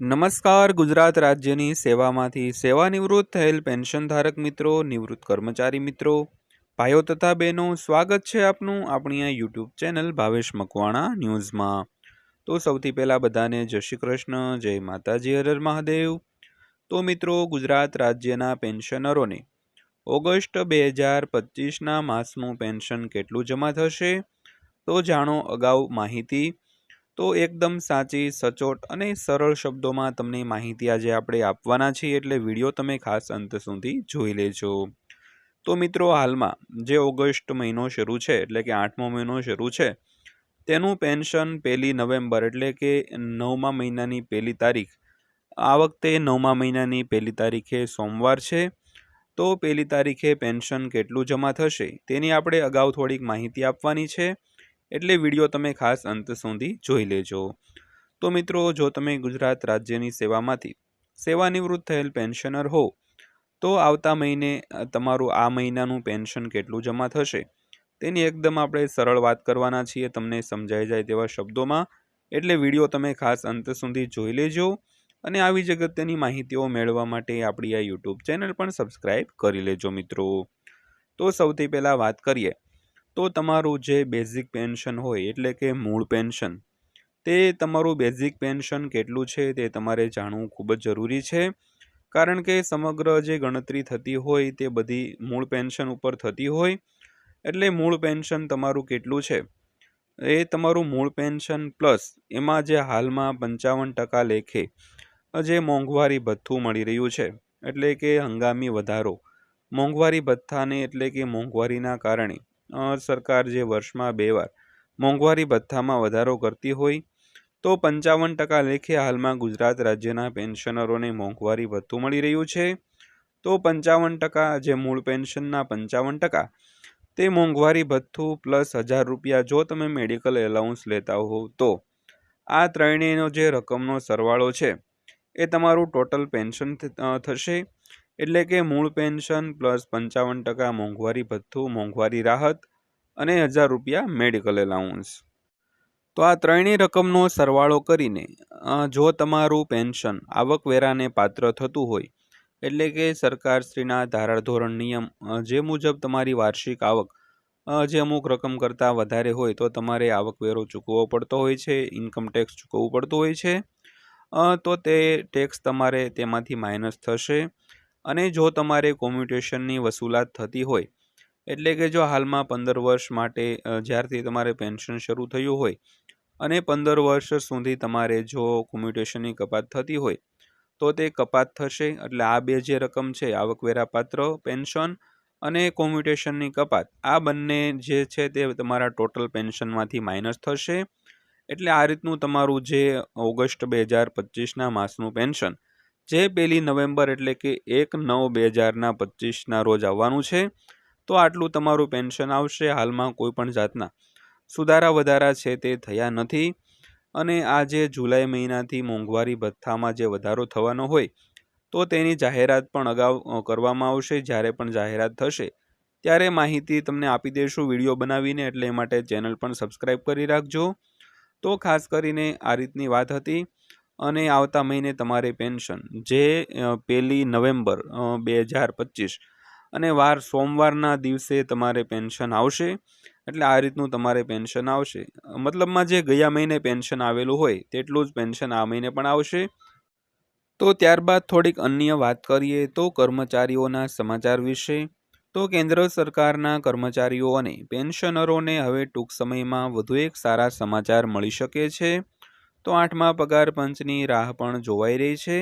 નમસ્કાર, ગુજરાત રાજ્યની સેવામાંથી સેવાનિવૃત્ત થયેલ પેન્શનધારક મિત્રો, નિવૃત્ત કર્મચારી મિત્રો. ભાઈઓ તથા બહેનો, સ્વાગત છે આપનું આપણી આ યુટ્યુબ ચેનલ ભાવેશ મકવાણા ન્યૂઝમાં. તો સૌથી પહેલાં બધાને જય શ્રી કૃષ્ણ, જય માતાજી હરર મહાદેવ. તો મિત્રો, ગુજરાત રાજ્યના પેન્શનરોને ઓગસ્ટ બે હજાર પચીસના માસનું પેન્શન કેટલું જમા થશે? તો જાણો અગાઉ માહિતી તો એકદમ સાચી, સચોટ અને સરળ શબ્દોમાં તમને માહિતી આજે આપણે આપવાના છીએ એટલે વીડિયો તમે ખાસ અંત સુધી જોઈ લેજો. તો મિત્રો હાલમાં જે ઓગસ્ટ મહિનો શરૂ છે, એટલે કે આઠમો મહિનો શરૂ છે, તેનું પેન્શન પહેલી નવેમ્બર એટલે કે નવમા મહિનાની પહેલી તારીખ. આ વખતે નવમા મહિનાની પહેલી તારીખે સોમવાર છે. તો પહેલી તારીખે પેન્શન કેટલું જમા થશે તેની આપણે અગાઉ થોડીક માહિતી આપવાની છે. એટલે વીડિયો તમે ખાસ અંત સુધી જોઈ લેજો. તો મિત્રો, જો તમે ગુજરાત રાજ્યની સેવામાંથી સેવાનિવૃત્ત થયેલ પેન્શનર હો, તો આવતા મહિને તમારું આ મહિનાનું પેન્શન કેટલું જમા થશે? તેની એકદમ આપણે સરળ વાત કરવાના છીએ, તમને સમજાઈ જાય તેવા શબ્દોમાં. એટલે વીડિયો તમે ખાસ અંત સુધી જોઈ લેજો અને આવી જ અગત્યની માહિતીઓ મેળવવા માટે આપણી આ યુટ્યુબ ચેનલ પણ સબસ્ક્રાઈબ કરી લેજો મિત્રો. તો સૌથી પહેલાં વાત કરીએ તો તમારું જે બેઝિક પેન્શન હોય, એટલે કે મૂળ પેન્શન તે તમારું બેઝિક પેન્શન કેટલું છે તે તમારે જાણવું ખૂબ જ જરૂરી છે. કારણ કે સમગ્ર જે ગણતરી થતી હોય તે બધી મૂળ પેન્શન ઉપર થતી હોય, એટલે મૂળ પેન્શન તમારું કેટલું છે? એ તમારું મૂળ પેન્શન પ્લસ એમાં જે હાલમાં પંચાવન ટકા લેખે જે મોંઘવારી ભથ્થું મળી રહ્યું છે, એટલે કે હંગામી વધારો. મોંઘવારી ભથ્થાને એટલે કે મોંઘવારીના કારણે સરકાર જે વર્ષમાં બે વાર મોંઘવારી ભથ્થામાં વધારો કરતી હોય, તો પંચાવન ટકા લેખે હાલમાં ગુજરાત રાજ્યના પેન્શનરોને મોંઘવારી ભથ્થું મળી રહ્યું છે. તો પંચાવન ટકા જે મૂળ પેન્શનના પંચાવન ટકા, તે મોંઘવારી ભથ્થું પ્લસ હજાર રૂપિયા જો તમે મેડિકલ એલાઉન્સ લેતા હો, તો આ ત્રણેયનો જે રકમનો સરવાળો છે, એ તમારું ટોટલ પેન્શન થશે. એટલે કે મૂળ પેન્શન પ્લસ પંચાવન ટકા મોંઘવારી ભથ્થું, મોંઘવારી રાહત અને હજાર રૂપિયા મેડિકલ એલાઉન્સ. તો આ ત્રણેય રકમનો સરવાળો કરીને જો તમારું પેન્શન આવકવેરાને પાત્ર થતું હોય, એટલે કે સરકારશ્રીના ધારાધોરણ નિયમ જે મુજબ તમારી વાર્ષિક આવક જે અમુક રકમ કરતાં વધારે હોય તો તમારે આવકવેરો ચૂકવવો પડતો હોય છે, ઇન્કમ ટેક્સ ચૂકવવું પડતું હોય છે તો તે ટેક્સ તમારે તેમાંથી માઇનસ થશે. અને જો તમારે કોમ્યુટેશનની વસૂલાત થતી હોય, એટલે કે જો હાલમાં પંદર વર્ષ માટે જ્યારથી તમારે પેન્શન શરૂ થયું હોય અને પંદર વર્ષ સુધી તમારે જો કોમ્યુટેશનની કપાત થતી હોય, તો તે કપાત થશે. એટલે આ બે જે રકમ છે આવકવેરા પાત્ર પેન્શન અને કોમ્યુટેશનની કપાત, આ બંને જે છે તે તમારા ટોટલ પેન્શનમાંથી માઇનસ થશે. એટલે આ રીતનું તમારું જે ઓગસ્ટ બે હજાર પચીસના માસનું પેન્શન જે પહેલી નવેમ્બર એટલે કે એક નવ બે હજારના પચીસના રોજ આવવાનું છે, તો આટલું તમારું પેન્શન આવશે હાલમાં કોઈ પણ જાતના. સુધારા વધારા છે તે થયા નથી અને આ જે જુલાઈ મહિનાથી મોંઘવારી ભથ્થામાં જે વધારો થવાનો હોય, તો તેની જાહેરાત પણ અગાઉ કરવામાં આવશે, જ્યારે પણ જાહેરાત થશે. ત્યારે માહિતી તમને આપી દઈશું વીડિયો બનાવીને, એટલે એ માટે ચેનલ પણ સબસ્ક્રાઈબ કરી રાખજો. તો ખાસ કરીને આ રીતની વાત હતી અને આવતા મહિને તમારે પેન્શન, જે પહેલી નવેમ્બર બે હજાર પચીસ. અને વાર, સોમવારના દિવસે તમારે પેન્શન આવશે. એટલે આ રીતનું તમારે પેન્શન આવશે. મતલબમાં જે ગયા મહિને પેન્શન આવેલું હોય, તેટલું જ પેન્શન આ મહિને પણ આવશે. તો ત્યારબાદ થોડીક અન્ય વાત કરીએ તો કર્મચારીઓના સમાચાર વિશે. તો કેન્દ્ર સરકારના કર્મચારીઓ અને પેન્શનરોને હવે ટૂંક સમયમાં વધુ એક સારા સમાચાર મળી શકે છે. તો આઠમા પગાર પંચની રાહ પણ જોવાઈ રહી છે.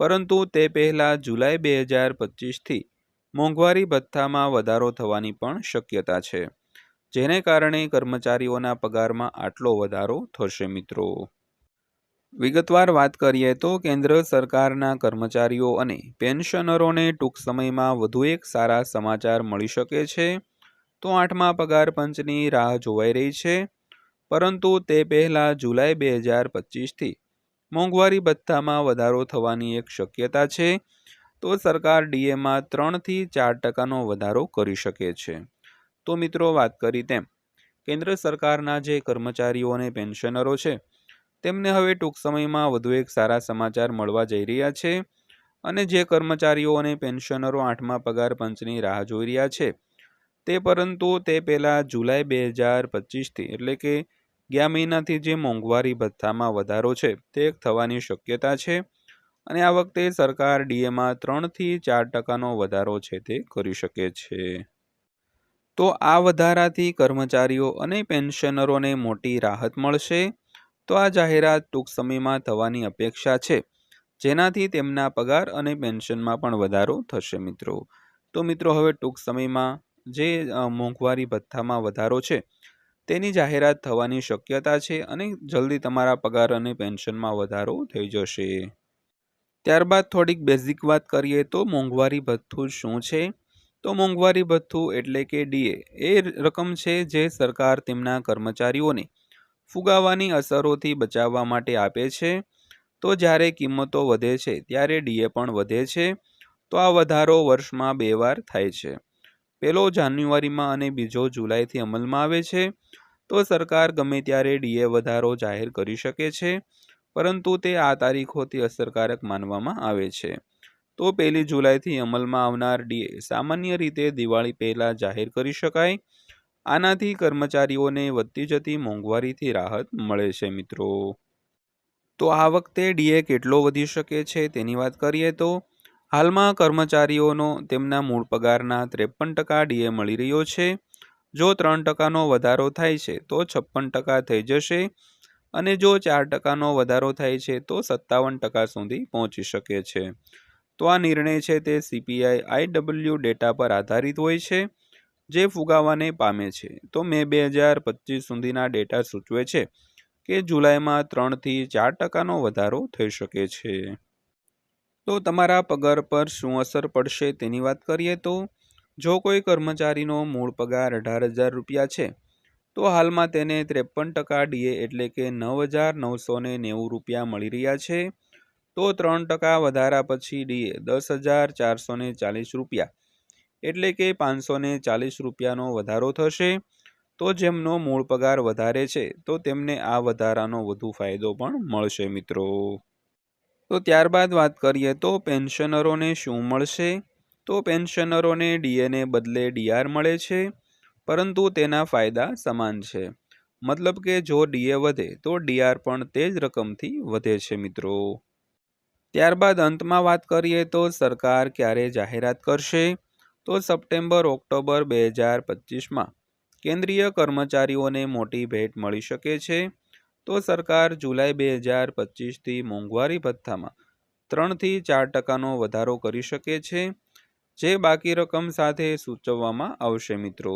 પરંતુ તે પહેલાં જુલાઈ બે હજાર પચીસથી મોંઘવારી ભથ્થામાં વધારો થવાની પણ શક્યતા છે. જેને કારણે કર્મચારીઓના પગારમાં આટલો વધારો થશે મિત્રો. વિગતવાર વાત કરીએ તો કેન્દ્ર સરકારના કર્મચારીઓ અને પેન્શનરોને ટૂંક સમયમાં વધુ એક સારા સમાચાર મળી શકે છે. તો આઠમા પગાર પંચની રાહ જોવાઈ રહી છે. પરંતુ તે પહેલાં જુલાઈ બે હજાર પચીસથી મોંઘવારી ભથ્થામાં વધારો થવાની એક શક્યતા છે, તો સરકાર ડીએમાં ત્રણથી ચાર ટકાનો વધારો કરી શકે છે. તો મિત્રો વાત કરી તેમ, કેન્દ્ર સરકારના જે કર્મચારીઓ અને પેન્શનરો છે, તેમને હવે ટૂંક સમયમાં વધુ એક સારા સમાચાર મળવા જઈ રહ્યા છે અને જે કર્મચારીઓ અને પેન્શનરો આઠમા પગાર પંચની રાહ જોઈ રહ્યા છે, તે પરંતુ તે પહેલાં જુલાઈ બે હજાર પચીસથી એટલે કે ગયા મહિનાથી જે મોંઘવારી ભથ્થામાં વધારો છે, તે થવાની શક્યતા છે અને આ વખતે સરકાર ડીએમાં ત્રણથી ચાર ટકાનો વધારો છે તે કરી શકે છે. તો આ વધારાથી કર્મચારીઓ અને પેન્શનરોને મોટી રાહત મળશે. તો આ જાહેરાત ટૂંક સમયમાં થવાની અપેક્ષા છે, જેનાથી તેમના પગાર અને પેન્શનમાં પણ વધારો થશે મિત્રો. તો મિત્રો, હવે ટૂંક સમયમાં જે મોંઘવારી ભથ્થામાં વધારો છે તેની જાહેરાત થવાની શક્યતા છે અને જલ્દી તમારા પગાર અને પેન્શનમાં વધારો થઈ જશે. ત્યારબાદ થોડીક બેઝિક વાત કરીએ તો મોંઘવારી ભથ્થું શું છે? તો મોંઘવારી ભથ્થું એટલે કે ડીએ એ રકમ છે જે સરકાર તેમના કર્મચારીઓને ફુગાવાની અસરોથી બચાવવા માટે આપે છે. તો જ્યારે કિંમતો વધે છે ત્યારે ડીએ પણ વધે છે. તો આ વધારો વર્ષમાં બે વાર થાય છે. પહેલો જાન્યુઆરીમાં અને બીજો જુલાઈથી અમલમાં આવે છે. તો સરકાર ગમે ત્યારે ડીએ વધારો જાહેર કરી શકે છે, પરંતુ તે આ તારીખોથી અસરકારક માનવામાં આવે છે. તો પહેલી જુલાઈથી અમલમાં આવનાર ડીએ સામાન્ય રીતે દિવાળી પહેલાં જાહેર કરી શકાય. આનાથી કર્મચારીઓને વધતી જતી મોંઘવારીથી રાહત મળે છે મિત્રો. તો આ વખતે ડીએ કેટલો વધી શકે છે તેની વાત કરીએ તો, હાલમાં કર્મચારીઓનો તેમના મૂળ પગારના ત્રેપન ટકા ડીએ મળી રહ્યો છે. જો ત્રણ ટકાનો વધારો થાય છે, તો છપ્પન ટકા થઈ જશે અને જો ચાર ટકાનો વધારો થાય છે, તો સત્તાવન ટકા સુધી પહોંચી શકે છે. તો આ નિર્ણય છે તે સીપીઆઈ આઈડબલ્યુ ડેટા પર આધારિત હોય છે, જે ફુગાવાને પામે છે. તો મે બે હજાર પચીસ સુધીના ડેટા સૂચવે છે કે જુલાઈમાં ત્રણથી ચાર ટકાનો વધારો થઈ શકે છે. તો તમારા પગાર પર શું અસર પડશે તેની વાત કરીએ તો જો કોઈ કર્મચારીનો મૂળ પગાર અઢાર હજાર રૂપિયા છે, તો હાલમાં તેને ત્રેપન ટકા ડીએ એટલે કે નવ હજાર નવસો નેવું રૂપિયા મળી રહ્યા છે, તો ત્રણ ટકા વધારા પછી ડીએ દસ હજાર ચારસો ને ચાલીસ રૂપિયા એટલે કે પાંચસો ને ચાલીસ રૂપિયાનો વધારો થશે. તો જેમનો મૂળ પગાર વધારે છે, તો તેમને આ વધારાનો વધુ ફાયદો પણ મળશે મિત્રો. તો ત્યારબાદ વાત કરીએ તો પેન્શનરોને શું મળશે? તો પેન્શનરોને ડીએને બદલે ડીઆર મળે છે, પરંતુ તેના ફાયદા સમાન છે. મતલબ કે જો ડીએ વધે, તો ડીઆર પણ તે જ રકમથી વધે છે, મિત્રો. ત્યારબાદ અંતમાં વાત કરીએ તો સરકાર ક્યારે જાહેરાત કરશે? તો સપ્ટેમ્બર, ઓક્ટોબર બે હજાર પચીસમાં કેન્દ્રીય કર્મચારીઓને મોટી ભેટ મળી શકે છે. તો સરકાર જુલાઈ બે હજાર પચીસથી મોંઘવારી ભથ્થામાં ત્રણથી ચાર ટકાનો વધારો કરી શકે છે. જે બાકી રકમ સાથે સૂચવવામાં આવશે મિત્રો.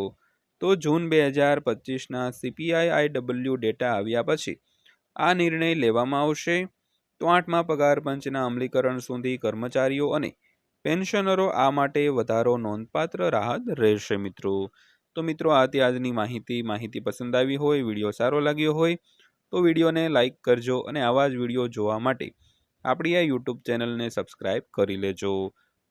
તો જૂન બે હજાર પચીસના સીપીઆઈ આઈડબલ્યુ ડેટા આવ્યા પછી આ નિર્ણય લેવામાં આવશે. તો આઠમા પગાર પંચના અમલીકરણ સુધી કર્મચારીઓ અને પેન્શનરો આ માટે વધારો નોંધપાત્ર રાહત રહેશે મિત્રો. તો મિત્રો આ આજની માહિતી માહિતી પસંદ આવી હોય, વીડિયો સારો લાગ્યો હોય, તો વિડીયોને લાઇક કરજો અને આવા જ વીડિયો જોવા માટે આપણી આ યુટ્યુબ ચેનલને સબસ્ક્રાઈબ કરી લેજો.